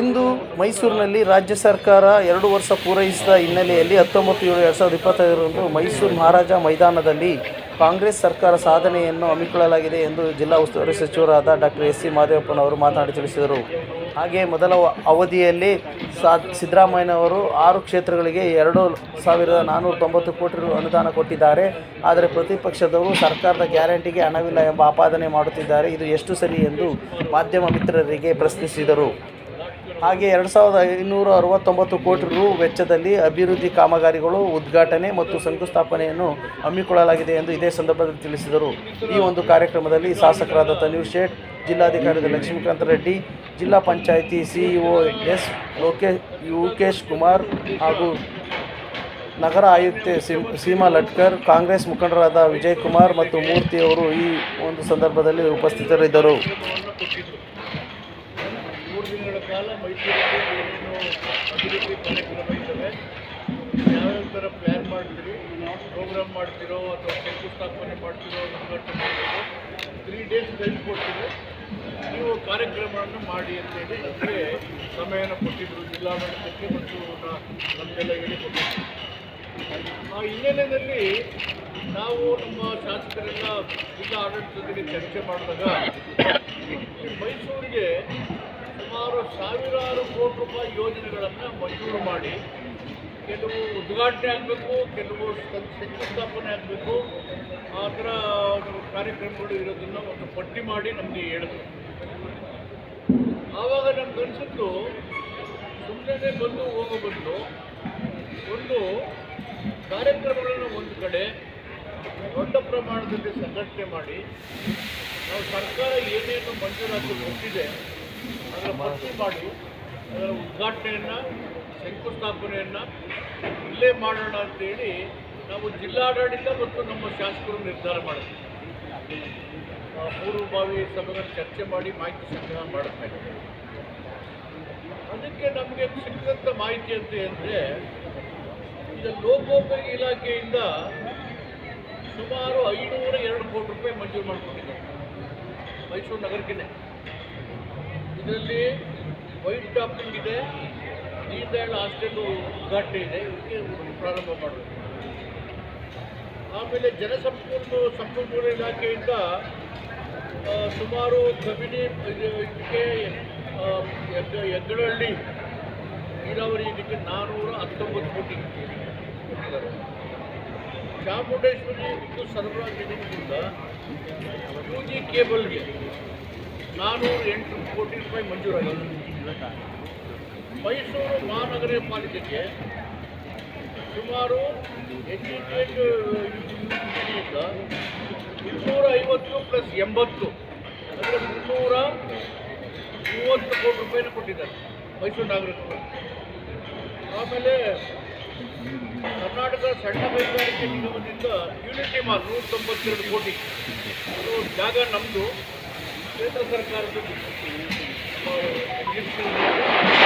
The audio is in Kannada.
ಇಂದು ಮೈಸೂರಿನಲ್ಲಿ ರಾಜ್ಯ ಸರ್ಕಾರ ಎರಡು ವರ್ಷ ಪೂರೈಸಿದ ಹಿನ್ನೆಲೆಯಲ್ಲಿ ಹತ್ತೊಂಬತ್ತು ಏಳು ಎರಡು ಸಾವಿರದ ಇಪ್ಪತ್ತೈದರಂದು ಮೈಸೂರು ಮಹಾರಾಜ ಮೈದಾನದಲ್ಲಿ ಕಾಂಗ್ರೆಸ್ ಸರ್ಕಾರ ಸಾಧನೆಯನ್ನು ಹಮ್ಮಿಕೊಳ್ಳಲಾಗಿದೆ ಎಂದು ಜಿಲ್ಲಾ ಉಸ್ತುವಾರಿ ಸಚಿವರಾದ ಡಾಕ್ಟರ್ ಎಸ್ ಸಿ ಮಾದೇವಪ್ಪನವರು ಮಾತನಾಡಿ ತಿಳಿಸಿದರು. ಹಾಗೆ ಮೊದಲ ಅವಧಿಯಲ್ಲಿ ಸಾ ಸಿದ್ದರಾಮಯ್ಯನವರು ಆರು ಕ್ಷೇತ್ರಗಳಿಗೆ ಎರಡು ಸಾವಿರದ ನಾನ್ನೂರ ತೊಂಬತ್ತು ಕೋಟಿ ರು ಅನುದಾನ ಕೊಟ್ಟಿದ್ದಾರೆ. ಆದರೆ ಪ್ರತಿಪಕ್ಷದವರು ಸರ್ಕಾರದ ಗ್ಯಾರಂಟಿಗೆ ಹಣವಿಲ್ಲ ಎಂಬ ಆಪಾದನೆ ಮಾಡುತ್ತಿದ್ದಾರೆ. ಇದು ಎಷ್ಟು ಸರಿ ಎಂದು ಮಾಧ್ಯಮ ಮಿತ್ರರಿಗೆ ಪ್ರಶ್ನಿಸಿದರು. ಹಾಗೆ ಎರಡು ಸಾವಿರದ ಐನೂರ ಅರವತ್ತೊಂಬತ್ತು ಕೋಟಿ ರು ವೆಚ್ಚದಲ್ಲಿ ಅಭಿವೃದ್ಧಿ ಕಾಮಗಾರಿಗಳು ಉದ್ಘಾಟನೆ ಮತ್ತು ಶಂಕುಸ್ಥಾಪನೆಯನ್ನು ಹಮ್ಮಿಕೊಳ್ಳಲಾಗಿದೆ ಎಂದು ಇದೇ ಸಂದರ್ಭದಲ್ಲಿ ತಿಳಿಸಿದರು. ಈ ಒಂದು ಕಾರ್ಯಕ್ರಮದಲ್ಲಿ ಶಾಸಕರಾದ ತನ್ವೀರ್ ಶೇಟ್ ಜಿಲ್ಲಾಧಿಕಾರಿ ಲಕ್ಷ್ಮೀಕಾಂತ ರೆಡ್ಡಿ, ಜಿಲ್ಲಾ ಪಂಚಾಯಿತಿ ಸಿಇಒ ಎಸ್ ಲೋಕೆ ಯುಕೇಶ್ ಕುಮಾರ್ ಹಾಗೂ ನಗರ ಆಯುಕ್ತೆ ಸಿಮ್ ಲಟ್ಕರ್, ಕಾಂಗ್ರೆಸ್ ಮುಖಂಡರಾದ ವಿಜಯ್ ಕುಮಾರ್ ಮತ್ತು ಮೂರ್ತಿಯವರು ಈ ಒಂದು ಸಂದರ್ಭದಲ್ಲಿ ಉಪಸ್ಥಿತರಿದ್ದರು. ದಿನಗಳ ಕಾಲ ಮೈಸೂರಲ್ಲಿ ಏನೇನು ಅಭಿವೃದ್ಧಿ ಕಾರ್ಯಕ್ರಮ ಇದ್ದಾವೆ. ಯಾವ್ಯಾವ ಥರ ಪ್ಲ್ಯಾನ್ ಮಾಡ್ತೀರಿ? ಪ್ರೋಗ್ರಾಮ್ ಮಾಡ್ತಿರೋ ಅಥವಾ ಶಂಕುಸ್ಥಾಪನೆ ಮಾಡ್ತಿರೋ ಉದ್ಘಾಟನೆ ಮಾಡ್ತೀರೋ ತ್ರೀ ಡೇಸ್ ಟೈಮ್ ಕೊಡ್ತೀವಿ. ನೀವು ಕಾರ್ಯಕ್ರಮವನ್ನು ಮಾಡಿ ಅಂತೇಳಿ ನಮಗೆ ಸಮಯನ ಕೊಟ್ಟಿದ್ದರು ಮಟ್ಟಕ್ಕೆ ಮತ್ತು ನಮಗೆಲ್ಲ ಕೊಟ್ಟಿದ್ದೀವಿ ಆ ಹಿನ್ನೆಲೆಯಲ್ಲಿ ನಾವು ನಮ್ಮ ಶಾಸಕರೆಲ್ಲ ಜಿಲ್ಲಾ ಆಡಳಿತದಲ್ಲಿ ಚರ್ಚೆ ಮಾಡಿದಾಗ, ಮೈಸೂರಿಗೆ ಸುಮಾರು ಸಾವಿರಾರು ಕೋಟಿ ರೂಪಾಯಿ ಯೋಜನೆಗಳನ್ನು ಮಂಜೂರು ಮಾಡಿ ಕೆಲವು ಉದ್ಘಾಟನೆ ಆಗಬೇಕು, ಕೆಲವು ಶಂಕುಸ್ಥಾಪನೆ ಆಗಬೇಕು. ಆ ಥರ ಕಾರ್ಯಕ್ರಮಗಳು ಇರೋದನ್ನು ಒಂದು ಪಟ್ಟಿ ಮಾಡಿ ನಮಗೆ ಹೇಳಿದ್ರು. ಆವಾಗ ನಮ್ಗೆ ಅನಿಸಿದ್ದು ಸುಮ್ಮನೆ ಬಂದು ಹೋಗೋ ಬದಲು ಒಂದು ಕಾರ್ಯಕ್ರಮಗಳನ್ನು ಒಂದು ಕಡೆ ದೊಡ್ಡ ಪ್ರಮಾಣದಲ್ಲಿ ಸಂಘಟನೆ ಮಾಡಿ, ನಾವು ಸರ್ಕಾರ ಏನೇನು ಮಂಜೂರಾತಿ ಕೊಟ್ಟಿದೆ ಅದರ ಮಾಡಿ ಅದರ ಉದ್ಘಾಟನೆಯನ್ನು ಶಂಕುಸ್ಥಾಪನೆಯನ್ನು ಇಲ್ಲೇ ಮಾಡೋಣ ಅಂತೇಳಿ ನಾವು ಜಿಲ್ಲಾಡಳಿತ ಮತ್ತು ನಮ್ಮ ಶಾಸಕರು ನಿರ್ಧಾರ ಮಾಡಿದ್ವಿ. ಆ, ಪೂರ್ವಭಾವಿ ಸಭೆಗಳ ಚರ್ಚೆ ಮಾಡಿ ಮಾಹಿತಿ ಸಂಗ್ರಹ ಮಾಡಬೇಕು ಅದಕ್ಕೆ ನಮಗೆ ಸಿಕ್ಕಿದಂಥ ಮಾಹಿತಿ ಅಂತ ಅಂದರೆ ಈಗ ಲೋಕೋಪಯೋಗಿ ಇಲಾಖೆಯಿಂದ ಸುಮಾರು ಐನೂರ ಎರಡು ಕೋಟಿ ರೂಪಾಯಿ ಮಂಜೂರು ಮಾಡಿಕೊಂಡಿದ್ದಾರೆ ಮೈಸೂರು ನಗರಕ್ಕೆ ಇದರಲ್ಲಿ ವೈಟ್ ಟಾಪಿಂಗ್ ಇದೆ ದೀನದಯಾಳ್ ಹಾಸ್ಟೆಲ್ ಉದ್ಘಾಟನೆ ಇದೆ, ಇದಕ್ಕೆ ಪ್ರಾರಂಭ ಮಾಡಬೇಕು ಆಮೇಲೆ ಜಲಸಂಪನ್ಮೂಲ ಸಂಪನ್ಮೂಲ ಇಲಾಖೆಯಿಂದ ಸುಮಾರು ಕಬಿನಿ ಇದು ಇದಕ್ಕೆ ಹೆಗ್ಗಳಹಳ್ಳಿ ನೀರಾವರಿ ಇದಕ್ಕೆ ನಾನ್ನೂರ ಹತ್ತೊಂಬತ್ತು ಕೋಟಿ ಕೊಟ್ಟಿದ್ದಾರೆ. ಚಾಮುಂಡೇಶ್ವರಿ ವಿದ್ಯುತ್ ಸರಬರಾಜು ನಿಗಮದಿಂದ ಟೂ ಜಿ ಕೇಬಲ್ಗೆ ನಾನ್ನೂರ ಎಂಟು ಕೋಟಿ ರೂಪಾಯಿ ಮಂಜೂರಾಗಿದೆ ಮೈಸೂರು ಮಹಾನಗರ ಪಾಲಿಕೆಗೆ ಸುಮಾರು ಇಂದ ಇನ್ನೂರ ಐವತ್ತು ಪ್ಲಸ್ ಎಂಬತ್ತು, ಅಂದರೆ ಮುನ್ನೂರ ಮೂವತ್ತು ಕೋಟಿ ರೂಪಾಯಿನ ಕೊಟ್ಟಿದ್ದಾರೆ ಮೈಸೂರು ನಾಗರಿಕರು. ಆಮೇಲೆ ಕರ್ನಾಟಕ ಸಣ್ಣ ಕೈಗಾರಿಕೆ ನಿಗಮದಿಂದ ಯೂನಿಟಿ ಮಾಲ್ ನೂರ ತೊಂಬತ್ತೆರಡು ಕೋಟಿ. ಅದು ಜಾಗ ನಮ್ಮದು ಕೇಂದ್ರ ಸರ್ಕಾರದ ನಮ್ಮ executive